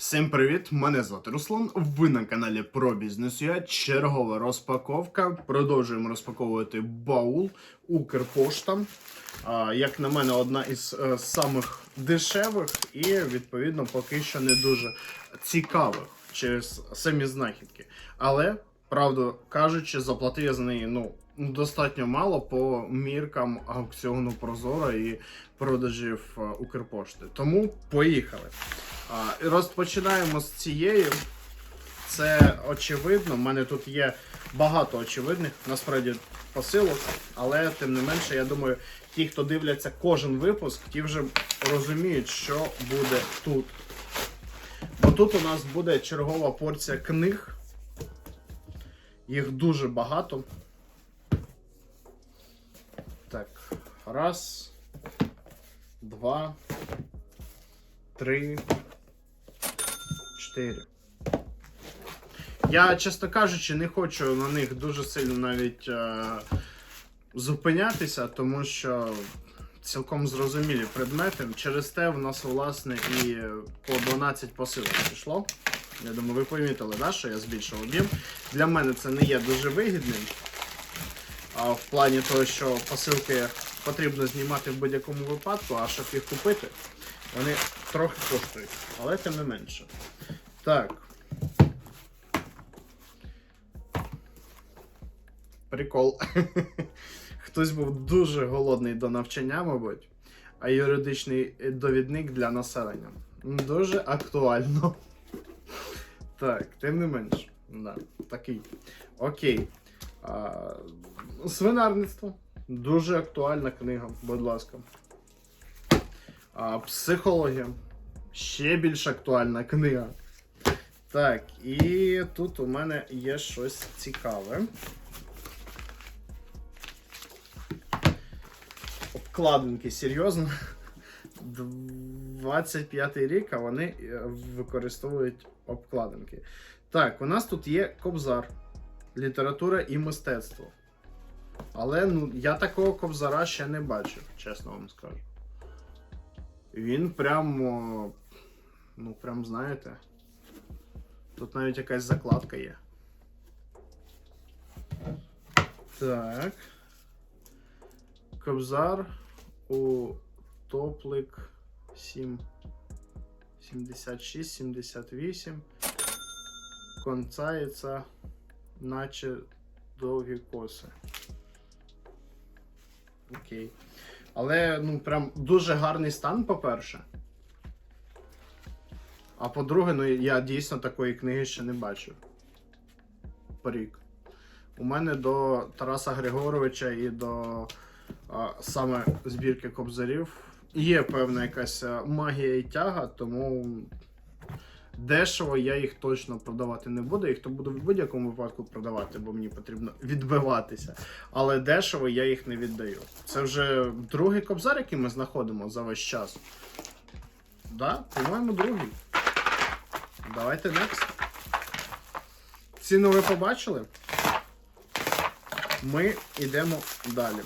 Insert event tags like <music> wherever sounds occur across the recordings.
Всім привіт! Мене звати Руслан. Ви на каналі про бізнес. Я чергова розпаковка. Продовжуємо розпаковувати баул Укрпошта. Як на мене, одна із е, самих дешевих і відповідно поки що не дуже цікавих через самі знахідки. Але правду кажучи, заплатив я за неї ну достатньо мало по міркам аукціону Прозоро і продажів е, Укрпошти. Тому поїхали. Розпочинаємо з цієї. Це очевидно. У мене тут є багато очевидних насправді посилок, але тим не менше, я думаю, ті, хто дивляться кожен випуск, ті вже розуміють, що буде тут. Бо тут у нас буде чергова порція книг. Їх дуже багато. Так, раз, два, три, чотири. Я, чесно кажучи, не хочу на них дуже сильно навіть е, зупинятися, тому що цілком зрозумілі предмети. Через те в нас, власне, і по 12 посилок пішло. Я думаю, ви помітили, да, що я збільшив об'єм. Для мене це не є дуже вигідним. А в плані того, що посилки потрібно знімати в будь-якому випадку, а щоб їх купити, вони трохи коштують, але тим не менше. Так. Прикол. <laughs> Хтось був дуже голодний до навчання, мабуть, а юридичний довідник для населення. Дуже актуально. <laughs> Так, тим не менш. Да, такий. Окей. Свинарництво. Дуже актуальна книга, будь ласка. Психологія. Ще більш актуальна книга. Так, і тут у мене є щось цікаве. Обкладинки, серйозно. 25-й рік, а вони е, використовують обкладинки. Так, у нас тут є кобзар, література і мистецтво. Але ну, я такого кобзара ще не бачив, чесно вам скажу. Він прямо. Ну, прям знаєте. Тут навіть якась закладка є. Так. Кобзар у топлик 7. 76, 78. Концається, наче довгі коси. Окей. Але, ну, прям дуже гарний стан, по-перше. А по-друге, ну я дійсно такої книги ще не бачив. Порік. У мене до Тараса Григоровича і до а, саме збірки кобзарів є певна якась магія і тяга, тому дешево я їх точно продавати не буду. Їх то буду в будь-якому випадку продавати, бо мені потрібно відбиватися. Але дешево я їх не віддаю. Це вже другий кобзар, який ми знаходимо за весь час. Да, по-моєму, другий. Давайте next. Ціну ви побачили? Ми йдемо далі.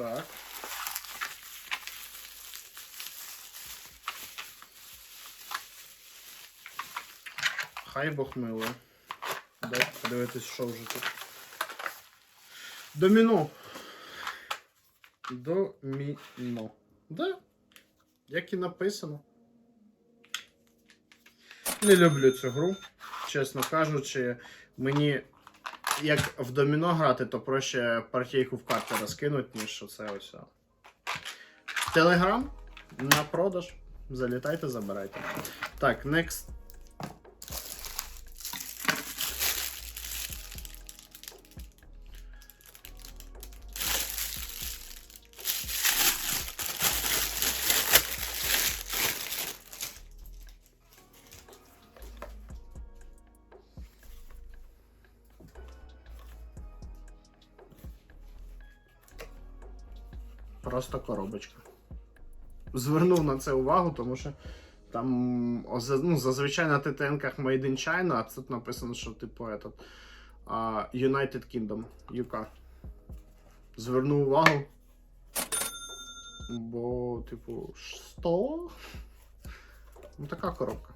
Так. Хай Бог милує. Дайте подивитись, що вже тут. Доміно. Доміно. Да. Як і написано. Не люблю цю гру. Чесно кажучи, мені як в доміно грати, то проще партійку в карти розкинуть, ніж це ось. Телеграм на продаж. Залітайте, забирайте. Так, next. Просто коробочка. Звернув на це увагу, тому що там ну, зазвичай на ТТНках Made in China, а тут написано, що типу этот, United Kingdom, UK. Зверну увагу. Бо, типу, 100? Ну, така коробка.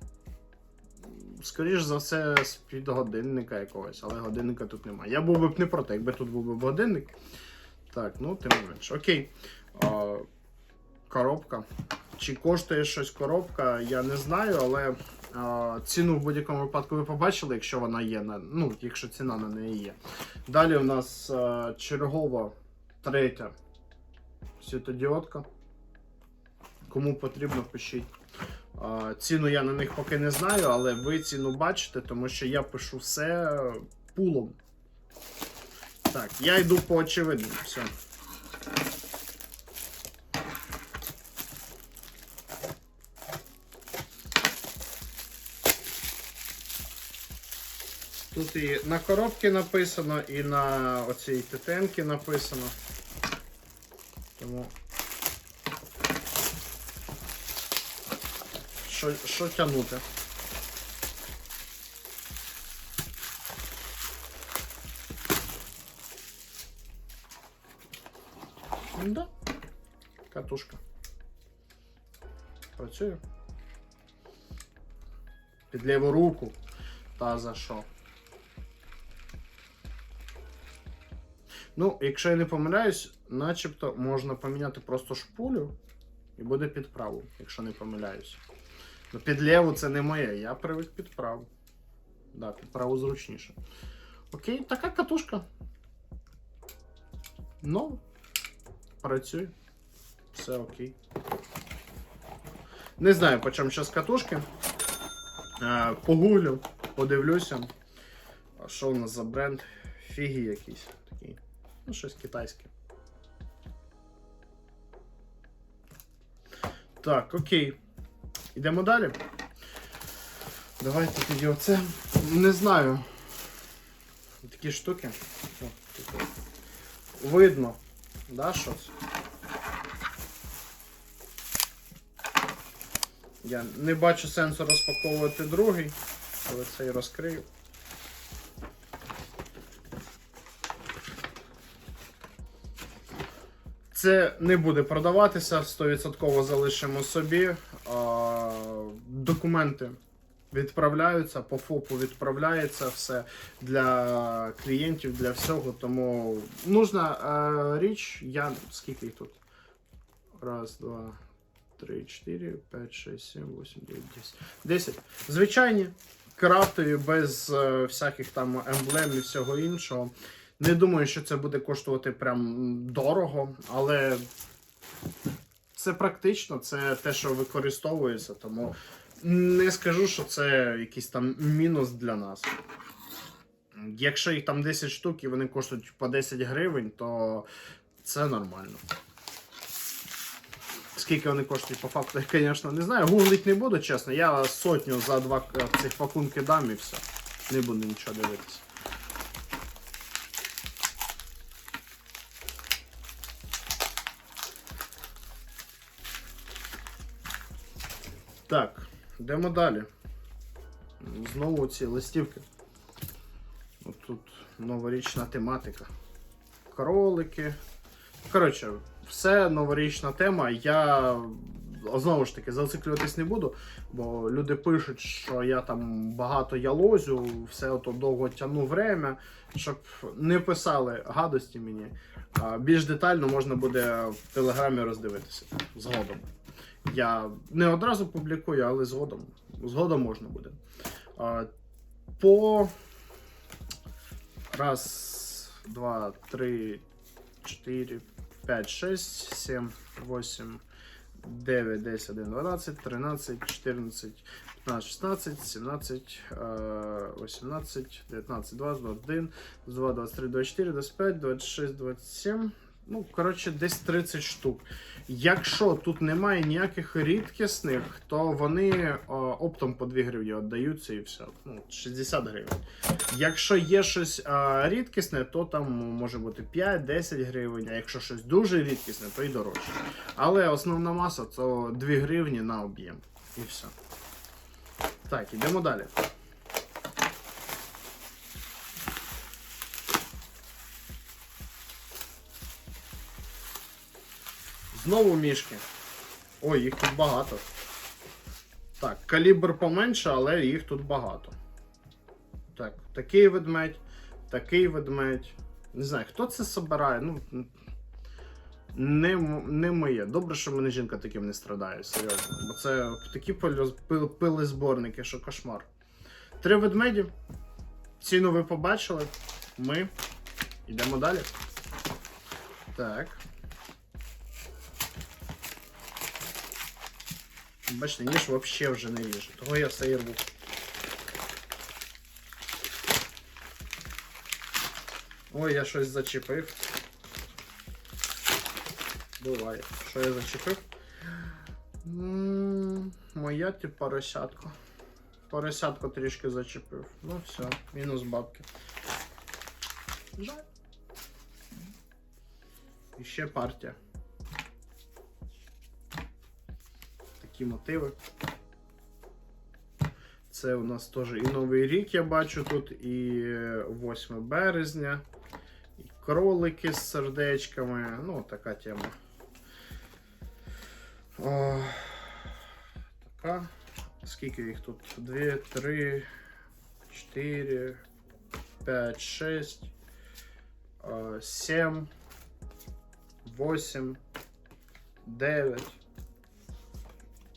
Скоріш за все, з-під годинника якогось, але годинника тут немає. Я був би б не проти, якби тут був би годинник. Так, ну тим не менш. Окей. Коробка. Чи коштує щось коробка, я не знаю, але а, ціну в будь-якому випадку ви побачили, якщо вона є, на, ну, якщо ціна на неї є. Далі у нас а, чергова третя світодіодка. Кому потрібно, пишіть. А, Ціну я на них поки не знаю, але ви ціну бачите, тому що я пишу все пулом. Так, я йду по очевидному. Все. Тут і на коробці написано, і на оцій ТТНці написано. Тому. Що, що тягнути? Да. Катушка. Працює. Під ліву руку. Та за що? Ну, якщо я не помиляюсь, начебто можна поміняти просто шпулю і буде під праву, якщо не помиляюсь. Ну, під ліву це не моє, я привик під праву. Да, під праву зручніше. Окей, така катушка. Ну, працює. Все окей. Не знаю, по чому зараз катушки. Погуглю, подивлюся. А що у нас за бренд? Фігі такий. Ну, щось китайське. Так, окей. Йдемо далі. Давайте тоді оце. Не знаю. Такі штуки. О, тут. Видно, да, щось? Я не бачу сенсу розпаковувати другий, але цей розкрию. Це не буде продаватися, 100% залишимо собі. Документи відправляються, по ФОПу відправляється все для клієнтів, для всього. Тому нужна річ, я скільки їх тут? Раз, два, три, чотири, п'ять, шість, сім, вісім, дев'ять, десять. Десять. Звичайні, крафтові, без е, всяких там емблем і всього іншого. Не думаю, що це буде коштувати прям дорого, але це практично, це те, що використовується, тому не скажу, що це якийсь там мінус для нас. Якщо їх там 10 штук і вони коштують по 10 гривень, то це нормально. Скільки вони коштують по факту, я, звісно, не знаю. Гуглить не буду, чесно. Я сотню за два цих пакунки дам і все. Не буду нічого дивитися. Так, йдемо далі. Знову ці листівки. От тут новорічна тематика. Кролики. Коротше, все новорічна тема. Я знову ж таки зациклюватись не буду, бо люди пишуть, що я там багато ялозю, все ото довго тягну время, щоб не писали гадості мені. Більш детально можна буде в телеграмі роздивитися згодом. Я не одразу публікую, але згодом. Згодом можна буде. По раз, два, три, чотири, п'ять, шесть, сім, восемь, дев'ять, десять, один, дванадцять, тринадцять, чотирнадцять, 15, 16, 17, е, 18, 19, 20, 21, 22, 23, 24, 25, 26, 27. Ну, коротше, десь 30 штук. Якщо тут немає ніяких рідкісних, то вони о, оптом по 2 гривні віддаються і все. Ну, 60 гривень. Якщо є щось а, рідкісне, то там може бути 5-10 гривень, а якщо щось дуже рідкісне, то й дорожче. Але основна маса то 2 гривні на об'єм. І все. Так, ідемо далі. Знову мішки. Ой, їх тут багато. Так, калібр поменше, але їх тут багато. Так, такий ведмедь, такий ведмедь. Не знаю, хто це собирає. Ну, не, не моє. Добре, що мене жінка таким не страдає, серйозно. Бо це такі пили зборники, що кошмар. Три ведмеді. Ціну ви побачили. Ми йдемо далі. Так. Бачите, ніж взагалі вже не ріже. Того я все і рву. Ой, я щось зачепив. Буває. Що я зачепив? М, Моя ти поросятко. Поросятко трішки зачепив. Ну все, мінус бабки. Жаль. І ще партія. Такі мотиви. Це у нас теж і Новий рік я бачу тут, і 8 березня, і кролики з сердечками. Ну, така тема. О, така. Скільки їх тут? 2, 3, 4, 5, 6, 7, 8, 9,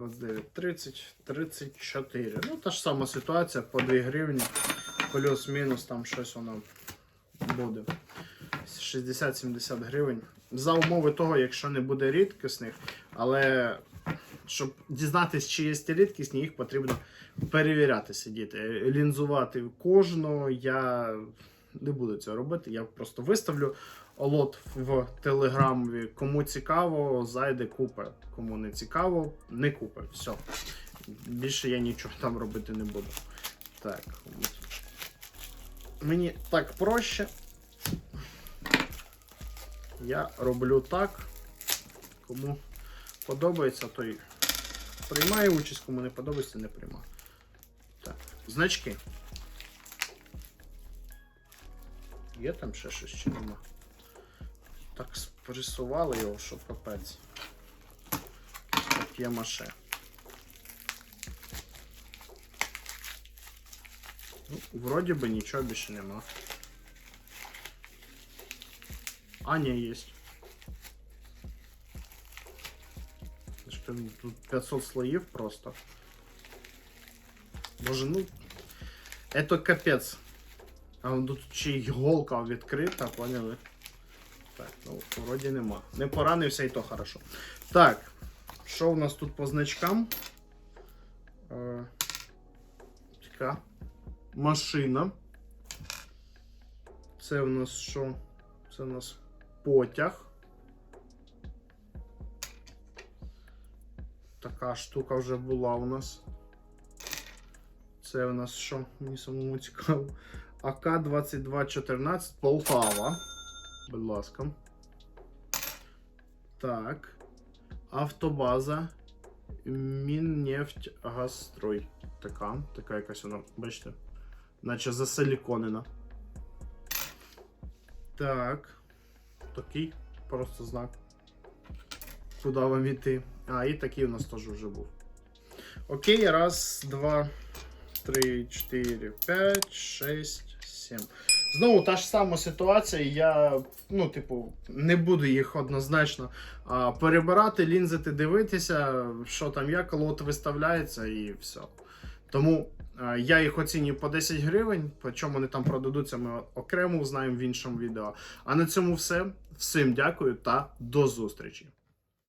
29, 30, 34. Ну, та ж сама ситуація по 2 гривні. Плюс-мінус там щось воно буде. 60-70 гривень. За умови того, якщо не буде рідкісних, але щоб дізнатися, чи є рідкісні, їх потрібно перевіряти сидіти. Лінзувати кожного я не буду цього робити. Я просто виставлю лот в телеграмі. Кому цікаво, зайде купе. Кому не цікаво, не купе. Все. Більше я нічого там робити не буду. Так. Мені так проще. Я роблю так. Кому подобається, той приймає участь, кому не подобається, не приймає. Так, значки. Є там ще щось чи нема? Так спресували його, що капець. Так є маше. Ну, вроді би нічого більше нема. А, не, есть. Что, Тут 500 слоев просто. Боже, ну... Это капец. А вон тут ще й відкрита, поняли? Так, ну, вроді нема. Не поранився і то хорошо. Так, що у нас тут по значкам? Е, така машина. Це у нас що? Це у нас потяг. Така штука вже була у нас. Це у нас що? Мені самому цікаво. АК-2214 Полтава. Будь ласка. Так. Автобаза. Міннефть Газстрой. Така. Така якась вона, бачите? Наче засиліконена. Так. Такий просто знак. Куди вам іти? А, і такий у нас теж вже був. Окей, раз, два, три, чотири, п'ять, шість, сім. Знову та ж сама ситуація. Я, ну, типу, не буду їх однозначно а, перебирати, лінзити, дивитися, що там як, лот виставляється і все. Тому а, я їх оцінюю по 10 гривень, по чому вони там продадуться, ми окремо узнаємо в іншому відео. А на цьому все. Всім дякую та до зустрічі!